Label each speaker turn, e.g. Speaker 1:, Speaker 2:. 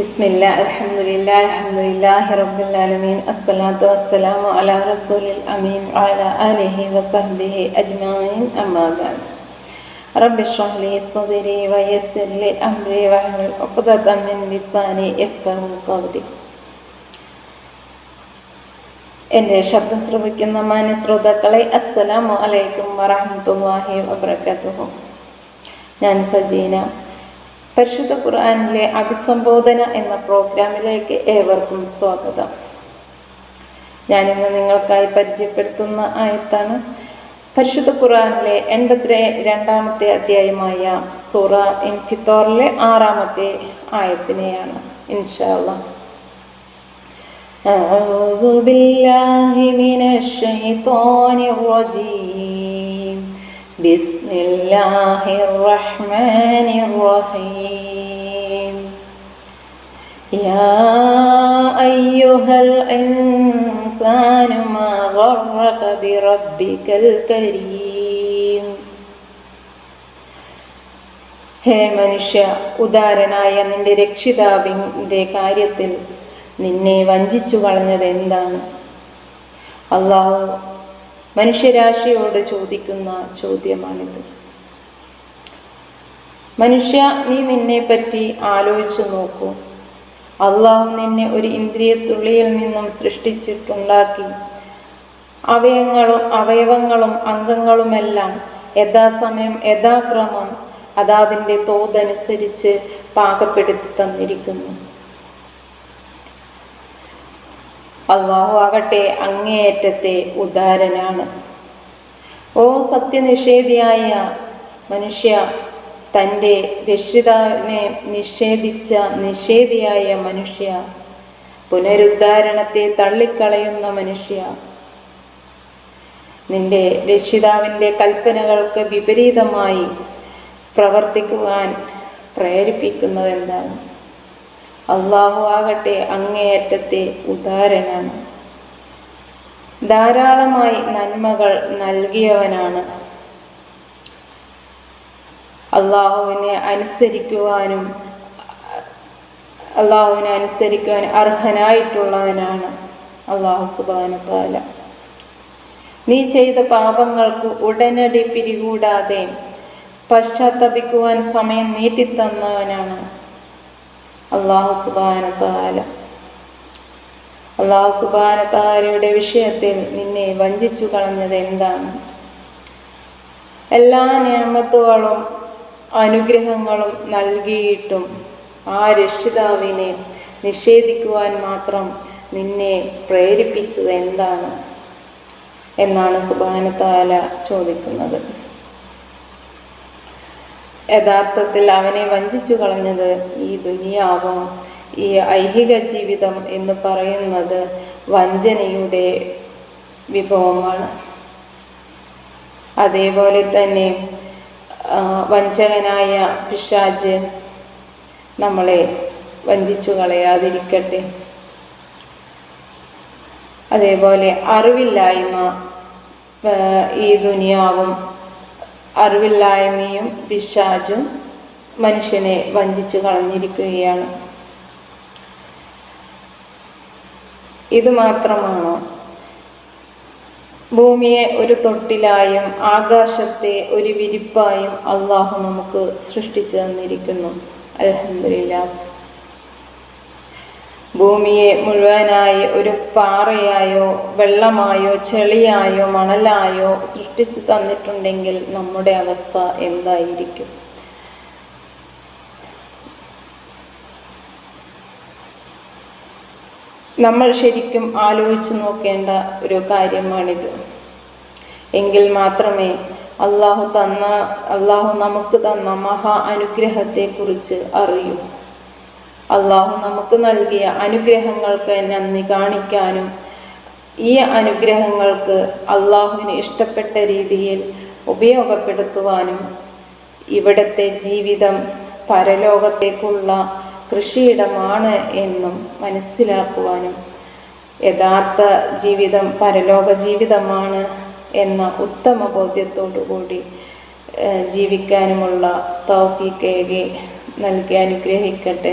Speaker 1: ബിസ്മില്ല അലഹമുല്ല അലഹമുല്ലാഹി റബ്ബുലാലമീൻ അസ്സലാത്തു വസ്സലാമു അല റസൂലിൽ അമീൻ അല അലിഹി വസഹബിഹി അജ്മായിൻ അമ്മാബാദ് റബ്ബി ഷ്റഹ്ലി സദരി വയസ്സലി അംരി വഹ്ലുൽ ഉഖ്ദത മിൻ ലിസാനി യഫ്ഖഹു ഖൗലി. എന്റെ ശബ്ദം ശ്രമിക്കുന്ന മാന്യശ്രോതാക്കളെ അസ്സലാമു അലൈക്കും വറഹമത്തല്ലാഹി വബർക്കാത്തുഹു ഞാൻ സജീന. പരിശുദ്ധ ഖുർആനിലെ അഭിസംബോധന എന്ന പ്രോഗ്രാമിലേക്ക് ഏവർക്കും സ്വാഗതം ഞാനിന്ന് നിങ്ങൾക്കായി പരിചയപ്പെടുത്തുന്ന ആയത്താണ് പരിശുദ്ധ ഖുർആനിലെ എൺപത്തി രണ്ടാമത്തെ അധ്യായമായ സൂറ ഇൻഫിത്തോറിലെ ആറാമത്തെ ആയത്തിനെയാണ് ഇൻഷാ അല്ലാഹ് أعوذ بالله من الشيطان الرجيم بسم الله الرحمن الرحيم يا أيها الإنسان ما غرك بربك الكريم ഹേ മനുഷ്യ ഉദാരനായ നിന്റെ രക്ഷിതാവിൻ്റെ കാര്യത്തിൽ നിന്നെ വഞ്ചിച്ചു കളഞ്ഞത് എന്താണ് അള്ളാഹു മനുഷ്യരാശിയോട് ചോദിക്കുന്ന ചോദ്യമാണിത്. മനുഷ്യ നീ നിന്നെ പറ്റി ആലോചിച്ചു നോക്കൂ. അള്ളാഹു നിന്നെ ഒരു ഇന്ദ്രിയത്തുള്ളിയിൽ നിന്നും സൃഷ്ടിച്ചിട്ടുണ്ടാക്കി. അവയങ്ങളും അവയവങ്ങളും അംഗങ്ങളുമെല്ലാം യഥാസമയം യഥാക്രമം അതാതിന്റെ തോതനുസരിച്ച് പാകപ്പെടുത്തി തന്നിരിക്കുന്നു. അള്ളാഹു ആകട്ടെ അങ്ങേയറ്റത്തെ ഉദാരനാണ്. ഓ സത്യനിഷേധിയായ മനുഷ്യ തന്റെ രക്ഷിതാവിനെ നിഷേധിച്ച നിഷേധിയായ മനുഷ്യ പുനരുദ്ധാരണത്തെ തള്ളിക്കളയുന്ന മനുഷ്യ നിന്റെ രക്ഷിതാവിന്റെ കൽപ്പനകൾക്ക് വിപരീതമായി പ്രവർത്തിക്കുവാൻ പ്രേരിപ്പിക്കുന്നത് എന്താണ് അള്ളാഹു ആകട്ടെ അങ്ങേയറ്റത്തെ ഉദാരനാണ്. ധാരാളമായി നന്മകൾ നൽകിയവനാണ്. അള്ളാഹുവിനെ അനുസരിക്കുവാനും അള്ളാഹുവിനെ അനുസരിക്കുവാൻ അർഹനായിട്ടുള്ളവനാണ് അള്ളാഹു സുബാനത്താല നീ ചെയ്ത പാപങ്ങൾക്ക് ഉടനടി പിടികൂടാതെ പശ്ചാത്തപിക്കുവാൻ സമയം നീട്ടിത്തന്നവനാണ്. അള്ളാഹു സുബാനത്താല അള്ളാഹു സുബാനത്താലയുടെ വിഷയത്തിൽ നിന്നെ വഞ്ചിച്ചു കളഞ്ഞത് എന്താണ്? എല്ലാ നിയമത്തുകളും അനുഗ്രഹങ്ങളും നൽകിയിട്ടും ആ രക്ഷിതാവിനെ നിഷേധിക്കുവാൻ മാത്രം നിന്നെ പ്രേരിപ്പിച്ചത് എന്താണ്? എന്നാണ് സുബാനത്താല ചോദിക്കുന്നത്. യഥാർത്ഥത്തിൽ അവനെ വഞ്ചിച്ചു കളഞ്ഞത് ഈ ദുനിയാവും ഈ ഐഹിക ജീവിതം എന്ന് പറയുന്നത് വഞ്ചനയുടെ വിഭവമാണ്. അതേപോലെ തന്നെ വഞ്ചകനായ പിശാജ് നമ്മളെ വഞ്ചിച്ചു കളയാതിരിക്കട്ടെ. അതേപോലെ അറിവില്ലായ്മ ഈ ദുനിയാവും അറിവില്ലായ്മയും പിശാചും മനുഷ്യനെ വഞ്ചിച്ചു കളഞ്ഞിരിക്കുകയാണ്. ഇത് മാത്രമാണോ ഭൂമിയെ ഒരു തൊട്ടിലായും ആകാശത്തെ ഒരു വിരിപ്പായും അള്ളാഹു നമുക്ക് സൃഷ്ടിച്ചു തന്നിരിക്കുന്നു. അലഹമില്ല ഭൂമിയെ മുഴുവനായി ഒരു പാറയായോ വെള്ളമായോ ചെളിയായോ മണലായോ സൃഷ്ടിച്ചു തന്നിട്ടുണ്ടെങ്കിൽ നമ്മുടെ അവസ്ഥ എന്തായിരിക്കും? നമ്മൾ ശരിക്കും ആലോചിച്ചു നോക്കേണ്ട ഒരു കാര്യമാണിത്. എങ്കിൽ മാത്രമേ അള്ളാഹു തന്ന അള്ളാഹു നമുക്ക് തന്ന മഹാ അനുഗ്രഹത്തെക്കുറിച്ച് അറിയൂ. അള്ളാഹു നമുക്ക് നൽകിയ അനുഗ്രഹങ്ങൾക്ക് നന്ദി കാണിക്കാനും ഈ അനുഗ്രഹങ്ങൾക്ക് അള്ളാഹുവിന് ഇഷ്ടപ്പെട്ട രീതിയിൽ ഉപയോഗപ്പെടുത്തുവാനും ഇവിടത്തെ ജീവിതം പരലോകത്തേക്കുള്ള കൃഷിയിടമാണ് എന്നും മനസ്സിലാക്കുവാനും യഥാർത്ഥ ജീവിതം പരലോക ജീവിതമാണ് എന്ന ഉത്തമ ബോധ്യത്തോടുകൂടി ജീവിക്കാനുമുള്ള തൗഫീഖ് നൽകി അനുഗ്രഹിക്കട്ടെ.